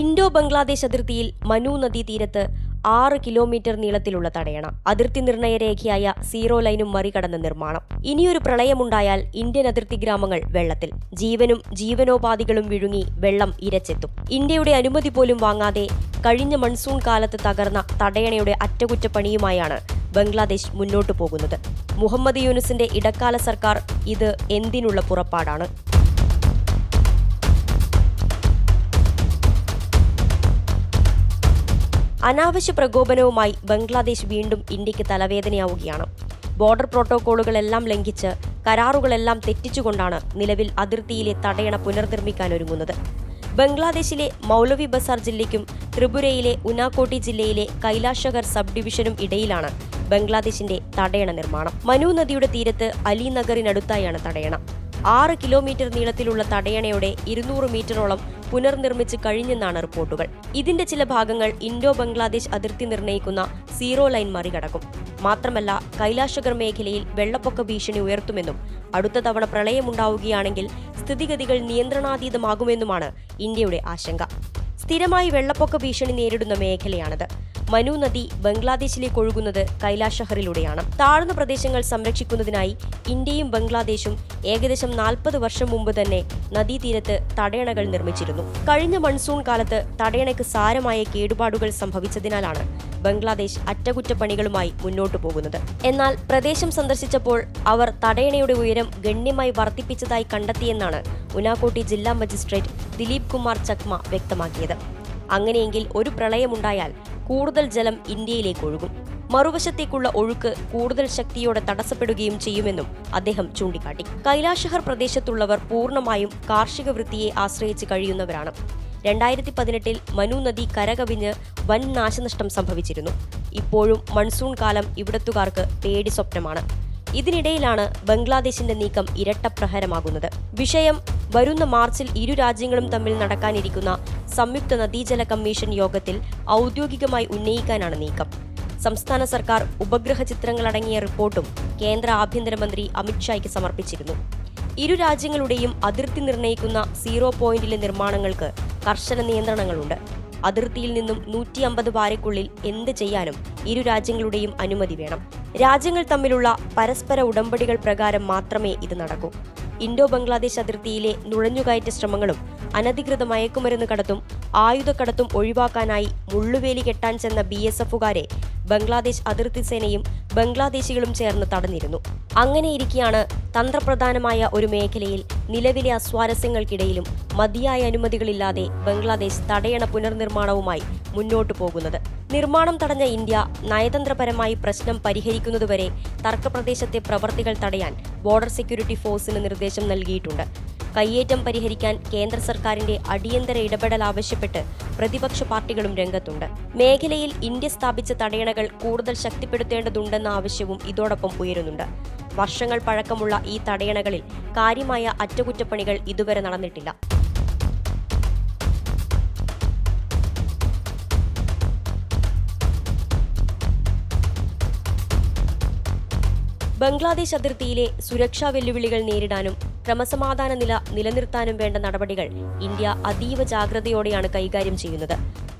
Indo Bangladesh അതിർത്തിയിൽ മനു നദീ തീരത്ത് ആറ് കിലോമീറ്റർ നീളത്തിലുള്ള തടയണ. അതിർത്തി നിർണയ രേഖയായ സീറോ ലൈനും മറികടന്ന നിർമ്മാണം. ഇനിയൊരു പ്രളയമുണ്ടായാൽ ഇന്ത്യൻ അതിർത്തി ഗ്രാമങ്ങൾ വെള്ളത്തിൽ. ജീവനും ജീവനോപാധികളും വിഴുങ്ങി വെള്ളം ഇരച്ചെത്തും. ഇന്ത്യയുടെ അനുമതി പോലും വാങ്ങാതെ കഴിഞ്ഞ മൺസൂൺ കാലത്ത് തകർന്ന തടയണയുടെ അറ്റകുറ്റപ്പണിയുമായാണ് ബംഗ്ലാദേശ് മുന്നോട്ടു പോകുന്നത്. മുഹമ്മദ് യൂനുസിന്റെ ഇടക്കാല സർക്കാർ ഇത് എന്തിനുള്ള പുറപ്പാടാണ്? അനാവശ്യ പ്രകോപനവുമായി ബംഗ്ലാദേശ് വീണ്ടും ഇന്ത്യയ്ക്ക് തലവേദനയാവുകയാണ്. ബോർഡർ പ്രോട്ടോകോളുകളെല്ലാം ലംഘിച്ച് കരാറുകളെല്ലാം തെറ്റിച്ചുകൊണ്ടാണ് നിലവിൽ അതിർത്തിയിലെ തടയണ പുനർനിർമ്മിക്കാൻ ഒരുങ്ങുന്നത്. ബംഗ്ലാദേശിലെ മൗലവി ബസാർ ജില്ലയ്ക്കും ത്രിപുരയിലെ ഉനാക്കോട്ടി ജില്ലയിലെ കൈലാഷഗർ സബ് ഡിവിഷനും ഇടയിലാണ് ബംഗ്ലാദേശിന്റെ തടയണ നിർമ്മാണം. മനു നദിയുടെ തീരത്ത് അലിനഗറിനടുത്തായാണ് തടയണ. ആറ് കിലോമീറ്റർ നീളത്തിലുള്ള തടയണയുടെ ഇരുന്നൂറ് മീറ്ററോളം പുനർനിർമ്മിച്ച് കഴിഞ്ഞെന്നാണ് റിപ്പോർട്ടുകൾ. ഇതിന്റെ ചില ഭാഗങ്ങൾ ഇൻഡോ ബംഗ്ലാദേശ് അതിർത്തി നിർണയിക്കുന്ന സീറോ ലൈൻ മറികടക്കും. മാത്രമല്ല കൈലാഷഗർ മേഖലയിൽ വെള്ളപ്പൊക്ക ഭീഷണി ഉയർത്തുമെന്നും അടുത്ത തവണ പ്രളയമുണ്ടാവുകയാണെങ്കിൽ സ്ഥിതിഗതികൾ നിയന്ത്രണാതീതമാകുമെന്നുമാണ് ഇന്ത്യയുടെ ആശങ്ക. സ്ഥിരമായി വെള്ളപ്പൊക്ക ഭീഷണി നേരിടുന്ന മേഖലയാണിത്. മനു നദി ബംഗ്ലാദേശിലേക്ക് ഒഴുകുന്നത് കൈലാഷഹറിലൂടെയാണ്. താഴ്ന്ന പ്രദേശങ്ങൾ സംരക്ഷിക്കുന്നതിനായി ഇന്ത്യയും ബംഗ്ലാദേശും ഏകദേശം നാൽപ്പത് വർഷം മുമ്പ് തന്നെ നദീതീരത്ത് തടയണകൾ നിർമ്മിച്ചിരുന്നു. കഴിഞ്ഞ മൺസൂൺ കാലത്ത് തടയണയ്ക്ക് സാരമായ കേടുപാടുകൾ സംഭവിച്ചതിനാലാണ് ബംഗ്ലാദേശ് അറ്റകുറ്റപ്പണികളുമായി മുന്നോട്ടു പോകുന്നത്. എന്നാൽ പ്രദേശം സന്ദർശിച്ചപ്പോൾ അവർ തടയണയുടെ ഉയരം ഗണ്യമായി വർദ്ധിപ്പിച്ചതായി കണ്ടെത്തിയെന്നാണ് ഉനാക്കോട്ടി ജില്ലാ മജിസ്ട്രേറ്റ് ദിലീപ് കുമാർ ചക്മ വ്യക്തമാക്കിയത്. അങ്ങനെയെങ്കിൽ ഒരു പ്രളയമുണ്ടായാൽ കൂടുതൽ ജലം ഇന്ത്യയിലേക്ക് ഒഴുകും. മറുവശത്തേക്കുള്ള ഒഴുക്ക് കൂടുതൽ ശക്തിയോടെ തടസ്സപ്പെടുകയും ചെയ്യുമെന്നും അദ്ദേഹം ചൂണ്ടിക്കാട്ടി. കൈലാഷഹർ പ്രദേശത്തുള്ളവർ പൂർണമായും കാർഷിക വൃത്തിയെ ആശ്രയിച്ച് കഴിയുന്നവരാണ്. രണ്ടായിരത്തി പതിനെട്ടിൽ മനു നദി കരകവിഞ്ഞ് വൻ നാശനഷ്ടം സംഭവിച്ചിരുന്നു. ഇപ്പോഴും മൺസൂൺ കാലം ഇവിടത്തുകാർക്ക് പേടി സ്വപ്നമാണ് ഇതിനിടയിലാണ് ബംഗ്ലാദേശിന്റെ നീക്കം ഇരട്ടപ്രഹരമാകുന്നത്. വിഷയം വരുന്ന മാർച്ചിൽ ഇരു രാജ്യങ്ങളും തമ്മിൽ നടക്കാനിരിക്കുന്ന സംയുക്ത നദീജല കമ്മീഷൻ യോഗത്തിൽ ഔദ്യോഗികമായി ഉന്നയിക്കാനാണ് നീക്കം. സംസ്ഥാന സർക്കാർ ഉപഗ്രഹ ചിത്രങ്ങളടങ്ങിയ റിപ്പോർട്ടും കേന്ദ്ര ആഭ്യന്തരമന്ത്രി അമിത്ഷായ്ക്ക് സമർപ്പിച്ചിരുന്നു. ഇരു രാജ്യങ്ങളുടെയും അതിർത്തി നിർണയിക്കുന്ന സീറോ പോയിന്റിലെ നിർമ്മാണങ്ങൾക്ക് കർശന നിയന്ത്രണങ്ങളുണ്ട്. അതിർത്തിയിൽ നിന്നും നൂറ്റി അമ്പത് വാരയ്ക്കുള്ളിൽ എന്ത് ചെയ്യാനും ഇരു രാജ്യങ്ങളുടെയും അനുമതി വേണം. രാജ്യങ്ങൾ തമ്മിലുള്ള പരസ്പര ഉടമ്പടികൾ പ്രകാരം മാത്രമേ ഇത് നടക്കൂ. ഇൻഡോ ബംഗ്ലാദേശ് അതിർത്തിയിലെ നുഴഞ്ഞുകയറ്റ ശ്രമങ്ങളും അനധികൃത മയക്കുമരുന്ന് കടത്തും ആയുധക്കടത്തും ഒഴിവാക്കാനായി മുള്ളുവേലി കെട്ടാൻ ചെന്ന ബി എസ് എഫുകാരെ ബംഗ്ലാദേശ് അതിർത്തി സേനയും ബംഗ്ലാദേശികളും ചേർന്ന് തടഞ്ഞിരുന്നു. അങ്ങനെയിരിക്കെയാണ് തന്ത്രപ്രധാനമായ ഒരു മേഖലയിൽ നിലവിലെ അസ്വാരസ്യങ്ങൾക്കിടയിലും മതിയായ അനുമതികളില്ലാതെ ബംഗ്ലാദേശ് തടയണ പുനർനിർമ്മാണവുമായി മുന്നോട്ടു പോകുന്നത്. നിർമ്മാണം തടഞ്ഞ ഇന്ത്യ നയതന്ത്രപരമായി പ്രശ്നം പരിഹരിക്കുന്നതുവരെ തർക്കപ്രദേശത്തെ പ്രവർത്തികൾ തടയാൻ ബോർഡർ സെക്യൂരിറ്റി ഫോഴ്സിന് നിർദ്ദേശം നൽകിയിട്ടുണ്ട്. കയ്യേറ്റം പരിഹരിക്കാൻ കേന്ദ്ര സർക്കാരിന്റെ അടിയന്തര ഇടപെടൽ ആവശ്യപ്പെട്ട് പ്രതിപക്ഷ പാർട്ടികളും രംഗത്തുണ്ട്. മേഖലയിൽ ഇന്ത്യ സ്ഥാപിച്ച തടയണകൾ കൂടുതൽ ശക്തിപ്പെടുത്തേണ്ടതുണ്ടെന്ന ആവശ്യവും ഇതോടൊപ്പം ഉയരുന്നുണ്ട്. വർഷങ്ങൾ പഴക്കമുള്ള ഈ തടയണകളിൽ കാര്യമായ അറ്റകുറ്റപ്പണികൾ ഇതുവരെ നടന്നിട്ടില്ല. ബംഗ്ലാദേശ് അതിർത്തിയിലെ സുരക്ഷാ വെല്ലുവിളികൾ നേരിടാനും ക്രമസമാധാന നില നിലനിർത്താനും വേണ്ട നടപടികൾ ഇന്ത്യ അതീവ ജാഗ്രതയോടെയാണ് കൈകാര്യം ചെയ്യുന്നത്.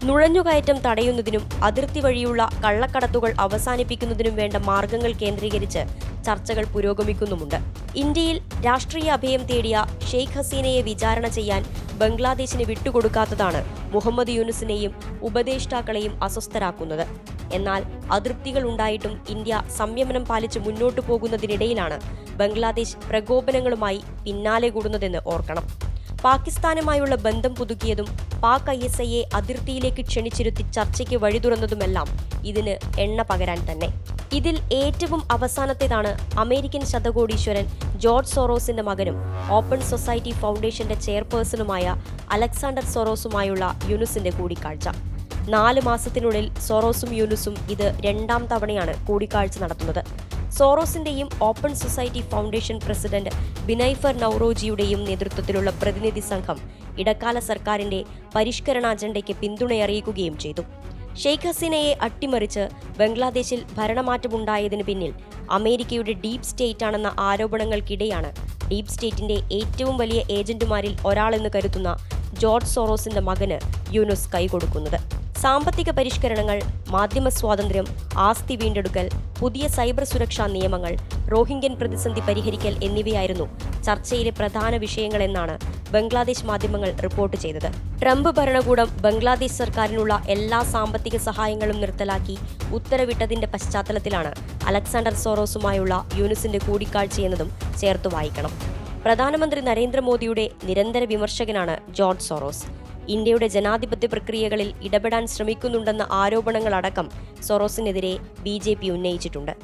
നുഴഞ്ഞുകയറ്റം തടയുന്നതിനും അതിർത്തി വഴിയുള്ള കള്ളക്കടത്തുകൾ അവസാനിപ്പിക്കുന്നതിനും വേണ്ട മാർഗങ്ങൾ കേന്ദ്രീകരിച്ച് ചർച്ചകൾ പുരോഗമിക്കുന്നുമുണ്ട്. ഇന്ത്യയിൽ രാഷ്ട്രീയ അഭയം തേടിയ ഷെയ്ഖ് ഹസീനയെ വിചാരണ ചെയ്യാൻ ബംഗ്ലാദേശിന് വിട്ടുകൊടുക്കാത്തതാണ് മുഹമ്മദ് യൂനുസിനെയും ഉപദേഷ്ടാക്കളെയും അസ്വസ്ഥരാക്കുന്നത്. എന്നാൽ അതൃപ്തികൾ ഉണ്ടായിട്ടും ഇന്ത്യ സംയമനം പാലിച്ച് മുന്നോട്ടു പോകുന്നതിനിടയിലാണ് ബംഗ്ലാദേശ് പ്രകോപനങ്ങളുമായി പിന്നാലെ കൂടുന്നതെന്ന് ഓർക്കണം. പാകിസ്ഥാനുമായുള്ള ബന്ധം പുതുക്കിയതും പാക് ഐ എസ് ഐയെ അതിർത്തിയിലേക്ക് ക്ഷണിച്ചിരുത്തി ചർച്ചയ്ക്ക് വഴി തുറന്നതുമെല്ലാം ഇതിന് എണ്ണ പകരാൻ തന്നെ. ഇതിൽ ഏറ്റവും അവസാനത്തേതാണ് അമേരിക്കൻ ശതകോടീശ്വരൻ ജോർജ് സോറോസിന്റെ മകനും ഓപ്പൺ സൊസൈറ്റി ഫൗണ്ടേഷന്റെ ചെയർപേഴ്സണുമായ അലക്സാണ്ടർ സൊറോസുമായുള്ള യുനുസിന്റെ കൂടിക്കാഴ്ച. നാല് മാസത്തിനുള്ളിൽ സോറോസും യൂനുസും ഇത് രണ്ടാം തവണയാണ് കൂടിക്കാഴ്ച നടത്തുന്നത്. സോറോസിന്റെയും open society foundation president Binaifer നൌറോജിയുടെയും നേതൃത്വത്തിലുള്ള പ്രതിനിധി സംഘം ഇടക്കാല സർക്കാരിന്റെ പരിഷ്കരണ അജണ്ടയ്ക്ക് പിന്തുണയറിയിക്കുകയും ചെയ്തു. ഷെയ്ഖ് ഹസീനയെ അട്ടിമറിച്ച് ബംഗ്ലാദേശിൽ ഭരണമാറ്റമുണ്ടായതിനു പിന്നിൽ അമേരിക്കയുടെ ഡീപ് സ്റ്റേറ്റ് ആണെന്ന ആരോപണങ്ങൾക്കിടെയാണ് ഡീപ് സ്റ്റേറ്റിന്റെ ഏറ്റവും വലിയ ഏജന്റുമാരിൽ ഒരാളെന്ന് കരുതുന്ന ജോർജ് സോറോസിന്റെ മകന് യൂനുസ് കൈകൊടുക്കുന്നത്. സാമ്പത്തിക പരിഷ്കരണങ്ങൾ മാധ്യമ സ്വാതന്ത്ര്യം ആസ്തി വീണ്ടെടുക്കൽ പുതിയ സൈബർ സുരക്ഷാ നിയമങ്ങൾ റോഹിംഗ്യൻ പ്രതിസന്ധി പരിഹരിക്കൽ എന്നിവയായിരുന്നു ചർച്ചയിലെ പ്രധാന വിഷയങ്ങളെന്നാണ് ബംഗ്ലാദേശ് മാധ്യമങ്ങൾ റിപ്പോർട്ട് ചെയ്തത്. ട്രംപ് ഭരണകൂടം ബംഗ്ലാദേശ് സർക്കാരിനുള്ള എല്ലാ സാമ്പത്തിക സഹായങ്ങളും നിർത്തലാക്കി ഉത്തരവിട്ടതിന്റെ പശ്ചാത്തലത്തിലാണ് അലക്സാണ്ടർ സോറോസുമായുള്ള യൂനുസിന്റെ കൂടിക്കാഴ്ചയെന്നതും ചേർത്തു വായിക്കണം. പ്രധാനമന്ത്രി നരേന്ദ്രമോദിയുടെ നിരന്തര വിമർശകനാണ് ജോർജ് സോറോസ്. ഇന്ത്യയുടെ ജനാധിപത്യ പ്രക്രിയകളിൽ ഇടപെടാൻ ശ്രമിക്കുന്നുണ്ടെന്ന ആരോപണങ്ങളടക്കം സൊറോസിനെതിരെ ബി ഉന്നയിച്ചിട്ടുണ്ട്.